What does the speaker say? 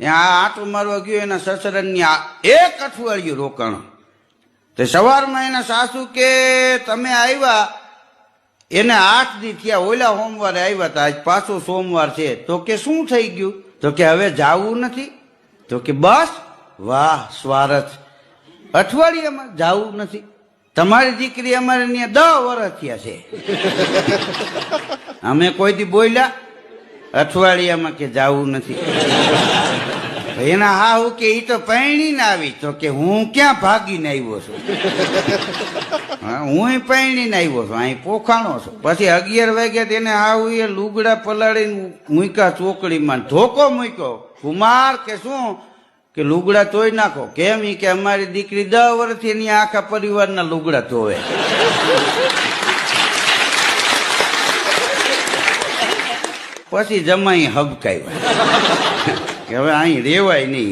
ત્યાં આટું મારવા ગયો, એના સસરાની એક અઠવાડિયું રોકાણ. તે સવારમાં એના સાસુ કે, તમે આવ્યા. એને આઠ દી થયા, ઓલા સોમવારે આવ્યા હતા આજ પાછો સોમવાર છે. તો કે, શું થઈ ગયું? તો કે, હવે જાવું નથી. તો કે, બસ. વાહ, સ્વારથ. અઠવાડિયામાં જાવું નથી. તમારી દીકરી અમારે ત્યાં દસ વર્ષ થયા છે. અમે કોઈ દી બોલ્યા. અઠવાડિયામાં કે જાવું નથી. એના હા હું કે એ તો પૈણીને આવી. તો કે હું ક્યાં ભાગીને આવ્યો છું? હા પૈણીને આવ્યો છું. અહીં પોખાણો છું. પછી અગિયાર વાગ્યા તેને આવું એ લુગડા પલાળીને મૂક્યા ચોકડીમાં. ધોકો મૂક્યો. કુમાર કે શું? કે લુગડા ધોઈ નાખો. કેમ? કે અમારી દીકરી દસ વર્ષથી એની આખા પરિવારના લુગડા ધોવે. પછી જમાઈ હબકાવ્યા કે હવે અહીં રેવાય નહીં.